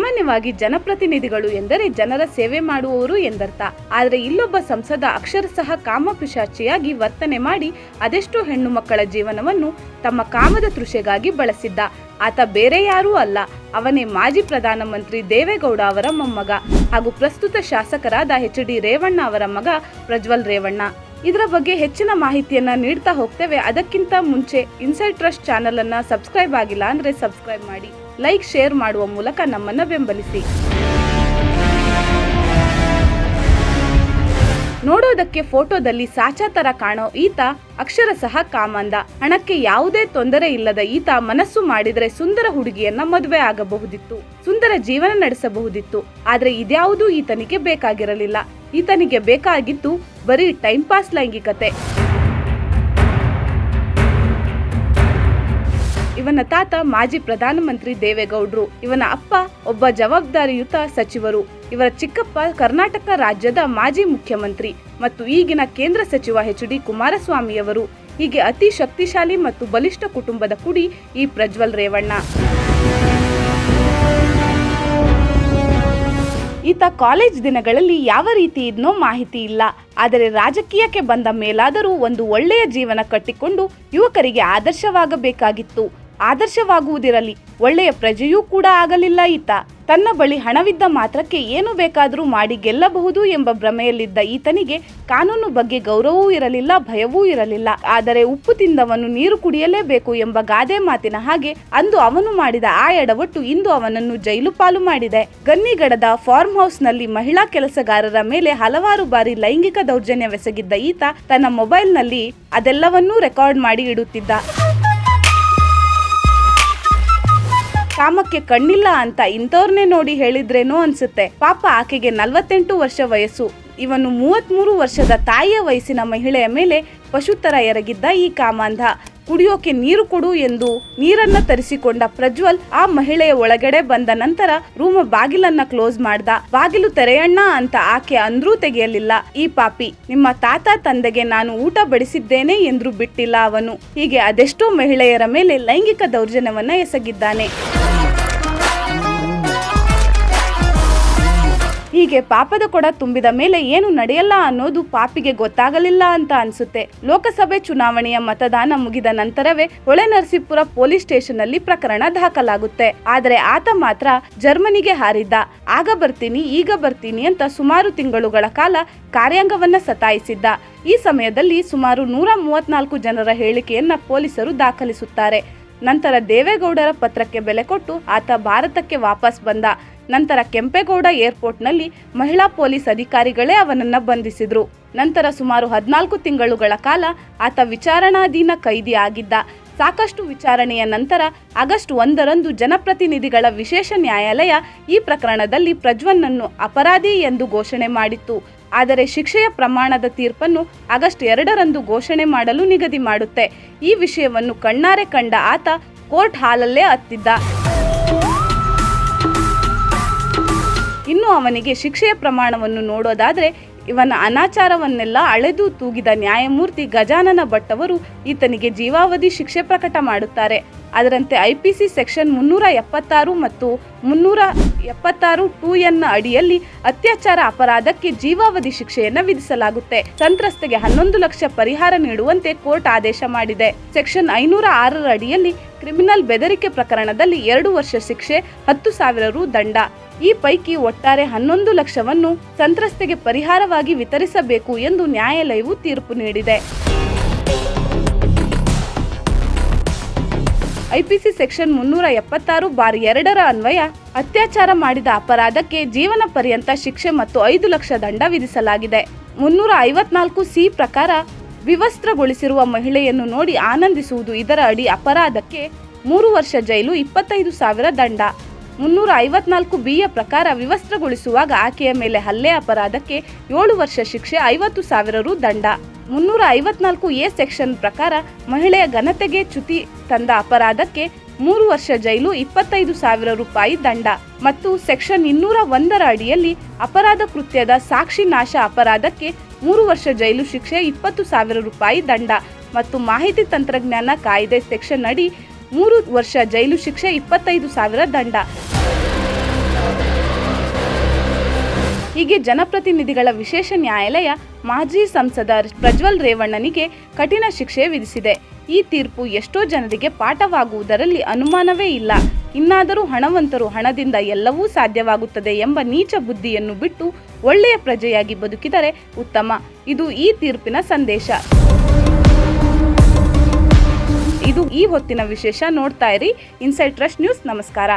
ಸಾಮಾನ್ಯವಾಗಿ ಜನಪ್ರತಿನಿಧಿಗಳು ಎಂದರೆ ಜನರ ಸೇವೆ ಮಾಡುವವರು ಎಂದರ್ಥ. ಆದರೆ ಇಲ್ಲೊಬ್ಬ ಸಂಸದ ಅಕ್ಷರಶಃ ಕಾಮಪಿಶಾಚಿಯಾಗಿ ವರ್ತನೆ ಮಾಡಿ ಅದೆಷ್ಟೋ ಹೆಣ್ಣು ಮಕ್ಕಳ ಜೀವನವನ್ನು ತಮ್ಮ ಕಾಮದ ತೃಷೆಗಾಗಿ ಬಳಸಿದ್ದ. ಆತ ಬೇರೆ ಯಾರೂ ಅಲ್ಲ, ಅವನೇ ಮಾಜಿ ಪ್ರಧಾನಮಂತ್ರಿ ದೇವೇಗೌಡ ಅವರ ಮೊಮ್ಮಗ ಹಾಗೂ ಪ್ರಸ್ತುತ ಶಾಸಕರಾದ ಎಚ್ ಡಿ ರೇವಣ್ಣ ಅವರ ಮಗ ಪ್ರಜ್ವಲ್ ರೇವಣ್ಣ. ಇದರ ಬಗ್ಗೆ ಹೆಚ್ಚಿನ ಮಾಹಿತಿಯನ್ನ ನೀಡ್ತಾ ಹೋಗ್ತೇವೆ. ಅದಕ್ಕಿಂತ ಮುಂಚೆ ಇನ್ಸೈಡ್ ಟ್ರಸ್ಟ್ ಚಾನೆಲ್ ಅನ್ನ ಸಬ್ಸ್ಕ್ರೈಬ್ ಆಗಿಲ್ಲ ಅಂದ್ರೆ ಸಬ್ಸ್ಕ್ರೈಬ್ ಮಾಡಿ. ಲೈಕ್, ಶೇರ್ ಮಾಡುವ ಮೂಲಕ ನಮ್ಮನ್ನು ಬೆಂಬಲಿಸಿ. ನೋಡೋದಕ್ಕೆ ಫೋಟೋದಲ್ಲಿ ಸಾಚಾ ತರ ಕಾಣೋ ಈತ ಅಕ್ಷರಶಃ ಕಾಮಂದ. ಹಣಕ್ಕೆ ಯಾವುದೇ ತೊಂದರೆ ಇಲ್ಲದ ಈತ ಮನಸ್ಸು ಮಾಡಿದರೆ ಸುಂದರ ಹುಡುಗಿಯನ್ನ ಮದುವೆ ಆಗಬಹುದಿತ್ತು, ಸುಂದರ ಜೀವನ ನಡೆಸಬಹುದಿತ್ತು. ಆದ್ರೆ ಇದ್ಯಾವುದೂ ಈತನಿಗೆ ಬೇಕಾಗಿರಲಿಲ್ಲ. ಈತನಿಗೆ ಬೇಕಾಗಿತ್ತು ಬರೀ ಟೈಮ್ ಪಾಸ್ ಲೈಂಗಿಕತೆ. ಇವನ ತಾತ ಮಾಜಿ ಪ್ರಧಾನಮಂತ್ರಿ ದೇವೇಗೌಡರು. ಇವನ ಅಪ್ಪ ಒಬ್ಬ ಜವಾಬ್ದಾರಿಯುತ ಸಚಿವರು. ಇವರ ಚಿಕ್ಕಪ್ಪ ಕರ್ನಾಟಕ ರಾಜ್ಯದ ಮಾಜಿ ಮುಖ್ಯಮಂತ್ರಿ ಮತ್ತು ಈಗಿನ ಕೇಂದ್ರ ಸಚಿವ ಎಚ್ ಡಿ ಕುಮಾರಸ್ವಾಮಿಯವರು ಹೀಗೆ ಅತಿ ಶಕ್ತಿಶಾಲಿ ಮತ್ತು ಬಲಿಷ್ಠ ಕುಟುಂಬದ ಕುಡಿ ಈ ಪ್ರಜ್ವಲ್ ರೇವಣ್ಣ. ಈತ ಕಾಲೇಜ್ ದಿನಗಳಲ್ಲಿ ಯಾವ ರೀತಿ ಇದ್ನೋ ಮಾಹಿತಿ ಇಲ್ಲ. ಆದರೆ ರಾಜಕೀಯಕ್ಕೆ ಬಂದ ಮೇಲಾದರೂ ಒಂದು ಒಳ್ಳೆಯ ಜೀವನ ಕಟ್ಟಿಕೊಂಡು ಯುವಕರಿಗೆ ಆದರ್ಶವಾಗಬೇಕಾಗಿತ್ತು. ಆದರ್ಶವಾಗುವುದಿರಲಿ. ಒಳ್ಳೆಯ ಪ್ರಜೆಯೂ ಕೂಡ ಆಗಲಿಲ್ಲ ಈತ. ತನ್ನ ಬಳಿ ಹಣವಿದ್ದ ಮಾತ್ರಕ್ಕೆ ಏನು ಬೇಕಾದರೂ ಮಾಡಿ ಗೆಲ್ಲಬಹುದು ಎಂಬ ಭ್ರಮೆಯಲ್ಲಿದ್ದ ಈತನಿಗೆ ಕಾನೂನು ಬಗ್ಗೆ ಗೌರವವೂ ಇರಲಿಲ್ಲ, ಭಯವೂ ಇರಲಿಲ್ಲ. ಆದರೆ ಉಪ್ಪು ತಿಂದವನು ನೀರು ಕುಡಿಯಲೇಬೇಕು ಎಂಬ ಗಾದೆ ಮಾತಿನ ಹಾಗೆ ಅಂದು ಅವನು ಮಾಡಿದ ಆ ಎಡವಟ್ಟು ಇಂದು ಅವನನ್ನು ಜೈಲು ಪಾಲು ಮಾಡಿದೆ. ಗನ್ನಿಗಡದ ಫಾರ್ಮ್ ಹೌಸ್ನಲ್ಲಿ ಮಹಿಳಾ ಕೆಲಸಗಾರರ ಮೇಲೆ ಹಲವಾರು ಬಾರಿ ಲೈಂಗಿಕ ದೌರ್ಜನ್ಯವೆಸಗಿದ್ದ ಈತ ತನ್ನ ಮೊಬೈಲ್ನಲ್ಲಿ ಅದೆಲ್ಲವನ್ನೂ ರೆಕಾರ್ಡ್ ಮಾಡಿ ಇಡುತ್ತಿದ್ದ. ಕಾಮಕ್ಕೆ ಕಣ್ಣಿಲ್ಲ ಅಂತ ಇಂಥವ್ರನ್ನೇ ನೋಡಿ ಹೇಳಿದ್ರೇನೋ ಅನ್ಸುತ್ತೆ. ಪಾಪ ಆಕೆಗೆ ನಲ್ವತ್ತೆಂಟು ವರ್ಷ ವಯಸ್ಸು. ಇವನು ಮೂವತ್ಮೂರು ವರ್ಷದ ತಾಯಿಯ ವಯಸ್ಸಿನ ಮಹಿಳೆಯ ಮೇಲೆ ಪಶುತರ ಎರಗಿದ್ದ ಈ ಕಾಮಾಂಧ. ಕುಡಿಯೋಕೆ ನೀರು ಕೊಡು ಎಂದು ನೀರನ್ನ ತರಿಸಿಕೊಂಡ ಪ್ರಜ್ವಲ್ ಆ ಮಹಿಳೆಯ ಒಳಗಡೆ ಬಂದ ನಂತರ ರೂಮ ಬಾಗಿಲನ್ನ ಕ್ಲೋಸ್ ಮಾಡ್ದ. ಬಾಗಿಲು ತೆರೆಯಣ್ಣ ಅಂತ ಆಕೆ ಅಂದ್ರೂ ತೆಗೆಯಲಿಲ್ಲ. ಈ ಪಾಪಿ, ನಿಮ್ಮ ತಾತ ತಂದೆಗೆ ನಾನು ಊಟ ಬಡಿಸಿದ್ದೇನೆ ಎಂದ್ರೂ ಬಿಟ್ಟಿಲ್ಲ ಅವನು. ಹೀಗೆ ಅದೆಷ್ಟೋ ಮಹಿಳೆಯರ ಮೇಲೆ ಲೈಂಗಿಕ ದೌರ್ಜನ್ಯವನ್ನ ಎಸಗಿದ್ದಾನೆ. ಹೀಗೆ ಪಾಪದ ಕೊಡ ತುಂಬಿದ ಮೇಲೆ ಏನು ನಡೆಯಲ್ಲ ಅನ್ನೋದು ಪಾಪಿಗೆ ಗೊತ್ತಾಗಲಿಲ್ಲ ಅಂತ ಅನ್ಸುತ್ತೆ. ಲೋಕಸಭೆ ಚುನಾವಣೆಯ ಮತದಾನ ಮುಗಿದ ನಂತರವೇ ಹೊಳೆನರಸೀಪುರ ಪೊಲೀಸ್ ಸ್ಟೇಷನ್ ಅಲ್ಲಿ ಪ್ರಕರಣ ದಾಖಲಾಗುತ್ತೆ. ಆದರೆ ಆತ ಮಾತ್ರ ಜರ್ಮನಿಗೆ ಹಾರಿದ್ದ. ಆಗ ಬರ್ತೀನಿ, ಈಗ ಬರ್ತೀನಿ ಅಂತ ಸುಮಾರು ತಿಂಗಳುಗಳ ಕಾಲ ಕಾರ್ಯಾಂಗವನ್ನ ಸತಾಯಿಸಿದ್ದ. ಈ ಸಮಯದಲ್ಲಿ ಸುಮಾರು ನೂರ ಮೂವತ್ನಾಲ್ಕು ಜನರ ಹೇಳಿಕೆಯನ್ನ ಪೊಲೀಸರು ದಾಖಲಿಸುತ್ತಾರೆ. ನಂತರ ದೇವೇಗೌಡರ ಪತ್ರಕ್ಕೆ ಬೆಲೆ ಕೊಟ್ಟು ಆತ ಭಾರತಕ್ಕೆ ವಾಪಸ್ ಬಂದ. ನಂತರ ಕೆಂಪೇಗೌಡ ಏರ್ಪೋರ್ಟ್ನಲ್ಲಿ ಮಹಿಳಾ ಪೊಲೀಸ್ ಅಧಿಕಾರಿಗಳೇ ಅವನನ್ನು ಬಂಧಿಸಿದ್ರು. ನಂತರ ಸುಮಾರು ಹದಿನಾಲ್ಕು ತಿಂಗಳುಗಳ ಕಾಲ ಆತ ವಿಚಾರಣಾಧೀನ ಕೈದಿ ಆಗಿದ್ದ. ಸಾಕಷ್ಟು ವಿಚಾರಣೆಯ ನಂತರ ಆಗಸ್ಟ್ ಒಂದರಂದು ಜನಪ್ರತಿನಿಧಿಗಳ ವಿಶೇಷ ನ್ಯಾಯಾಲಯ ಈ ಪ್ರಕರಣದಲ್ಲಿ ಪ್ರಜ್ವನ್ನನ್ನು ಅಪರಾಧಿ ಎಂದು ಘೋಷಣೆ ಮಾಡಿತ್ತು. ಆದರೆ ಶಿಕ್ಷೆಯ ಪ್ರಮಾಣದ ತೀರ್ಪನ್ನು ಆಗಸ್ಟ್ ಎರಡರಂದು ಘೋಷಣೆ ಮಾಡಲು ನಿಗದಿ ಮಾಡುತ್ತೆ. ಈ ವಿಷಯವನ್ನು ಕಣ್ಣಾರೆ ಕಂಡ ಆತ ಕೋರ್ಟ್ ಹಾಲಲ್ಲೇ ಹತ್ತಿದ್ದ. ಇನ್ನು ಅವನಿಗೆ ಶಿಕ್ಷೆಯ ಪ್ರಮಾಣವನ್ನು ನೋಡೋದಾದರೆ ಇವನ ಅನಾಚಾರವನ್ನೆಲ್ಲ ಅಳೆದು ತೂಗಿದ ನ್ಯಾಯಮೂರ್ತಿ ಗಜಾನನ ಭಟ್ ಅವರು ಈತನಿಗೆ ಜೀವಾವಧಿ ಶಿಕ್ಷೆ ಪ್ರಕಟ ಮಾಡುತ್ತಾರೆ. ಅದರಂತೆ ಐಪಿಸಿ ಸೆಕ್ಷನ್ ಮುನ್ನೂರ ಎಪ್ಪತ್ತಾರು ಮತ್ತು ಮುನ್ನೂರ ಎಪ್ಪತ್ತಾರು ಟೂ ಎನ್ನ ಅಡಿಯಲ್ಲಿ ಅತ್ಯಾಚಾರ ಅಪರಾಧಕ್ಕೆ ಜೀವಾವಧಿ ಶಿಕ್ಷೆಯನ್ನು ವಿಧಿಸಲಾಗುತ್ತೆ. ಸಂತ್ರಸ್ತೆಗೆ ಹನ್ನೊಂದು ಲಕ್ಷ ಪರಿಹಾರ ನೀಡುವಂತೆ ಕೋರ್ಟ್ ಆದೇಶ ಮಾಡಿದೆ. ಸೆಕ್ಷನ್ ಐನೂರ ಆರರ ಅಡಿಯಲ್ಲಿ ಕ್ರಿಮಿನಲ್ ಬೆದರಿಕೆ ಪ್ರಕರಣದಲ್ಲಿ ಎರಡು ವರ್ಷ ಶಿಕ್ಷೆ, ಹತ್ತು ಸಾವಿರ ರು ದಂಡ. ಈ ಪೈಕಿ ಒಟ್ಟಾರೆ ಹನ್ನೊಂದು ಲಕ್ಷವನ್ನು ಸಂತ್ರಸ್ತೆಗೆ ಪರಿಹಾರವಾಗಿ ವಿತರಿಸಬೇಕು ಎಂದು ನ್ಯಾಯಾಲಯವು ತೀರ್ಪು ನೀಡಿದೆ. ಐಪಿಸಿ ಸೆಕ್ಷನ್ ಮುನ್ನೂರ ಎಪ್ಪತ್ತಾರು ಬಾರ್ ಎರಡರ ಅನ್ವಯ, ಅತ್ಯಾಚಾರ ಮಾಡಿದ ಅಪರಾಧಕ್ಕೆ ಜೀವನ ಪರ್ಯಂತ ಶಿಕ್ಷೆ ಮತ್ತು ಐದು ಲಕ್ಷ ದಂಡ ವಿಧಿಸಲಾಗಿದೆ. ಮುನ್ನೂರ ಐವತ್ನಾಲ್ಕು ಸಿ ಪ್ರಕಾರ ವಿವಸ್ತ್ರಗೊಳಿಸಿರುವ ಮಹಿಳೆಯನ್ನು ನೋಡಿ ಆನಂದಿಸುವುದು ಇದರ ಅಡಿ ಅಪರಾಧಕ್ಕೆ ಮೂರು ವರ್ಷ ಜೈಲು, ಇಪ್ಪತ್ತೈದು ಸಾವಿರ ದಂಡ. ಮುನ್ನೂರ ಐವತ್ನಾಲ್ಕು ಬಿಯ ಪ್ರಕಾರ ವಿವಸ್ತ್ರಗೊಳಿಸುವಾಗ ಆಕೆಯ ಮೇಲೆ ಹಲ್ಲೆ ಅಪರಾಧಕ್ಕೆ ಏಳು ವರ್ಷ ಶಿಕ್ಷೆ, ಐವತ್ತು ಸಾವಿರ ರು ದಂಡ. ಮುನ್ನೂರ ಐವತ್ನಾಲ್ಕು ಎ ಸೆಕ್ಷನ್ ಪ್ರಕಾರ ಮಹಿಳೆಯ ಘನತೆಗೆ ಚ್ಯುತಿ ತಂದ ಅಪರಾಧಕ್ಕೆ ಮೂರು ವರ್ಷ ಜೈಲು, ಇಪ್ಪತ್ತೈದು ಸಾವಿರ ರೂಪಾಯಿ ದಂಡ ಮತ್ತು ಸೆಕ್ಷನ್ ಇನ್ನೂರ ಒಂದರ ಅಡಿಯಲ್ಲಿ ಅಪರಾಧ ಕೃತ್ಯದ ಸಾಕ್ಷಿ ನಾಶ ಅಪರಾಧಕ್ಕೆ ಮೂರು ವರ್ಷ ಜೈಲು ಶಿಕ್ಷೆ, ಇಪ್ಪತ್ತು ಸಾವಿರ ರೂಪಾಯಿ ದಂಡ ಮತ್ತು ಮಾಹಿತಿ ತಂತ್ರಜ್ಞಾನ ಕಾಯ್ದೆ ಸೆಕ್ಷನ್ ಅಡಿ ಮೂರು ವರ್ಷ ಜೈಲು ಶಿಕ್ಷೆ, ಇಪ್ಪತ್ತೈದು ಸಾವಿರ ದಂಡ. ಹೀಗೆ ಜನಪ್ರತಿನಿಧಿಗಳ ವಿಶೇಷ ನ್ಯಾಯಾಲಯ ಮಾಜಿ ಸಂಸದ ಪ್ರಜ್ವಲ್ ರೇವಣ್ಣನಿಗೆ ಕಠಿಣ ಶಿಕ್ಷೆ ವಿಧಿಸಿದೆ. ಈ ತೀರ್ಪು ಎಷ್ಟೋ ಜನರಿಗೆ ಪಾಠವಾಗುವುದರಲ್ಲಿ ಅನುಮಾನವೇ ಇಲ್ಲ. ಇನ್ನಾದರೂ ಹಣವಂತರು ಹಣದಿಂದ ಎಲ್ಲವೂ ಸಾಧ್ಯವಾಗುತ್ತದೆ ಎಂಬ ನೀಚ ಬುದ್ಧಿಯನ್ನು ಬಿಟ್ಟು ಒಳ್ಳೆಯ ಪ್ರಜೆಯಾಗಿ ಬದುಕಿದರೆ ಉತ್ತಮ. ಇದು ಈ ತೀರ್ಪಿನ ಸಂದೇಶ. ಇದು ಈ ಹೊತ್ತಿನ ವಿಶೇಷ ನೋಡ್ತಾ ಇರಿ. ಇನ್ಸೈಡ್ ಟ್ರಸ್ಟ್ ನ್ಯೂಸ್, ನಮಸ್ಕಾರ.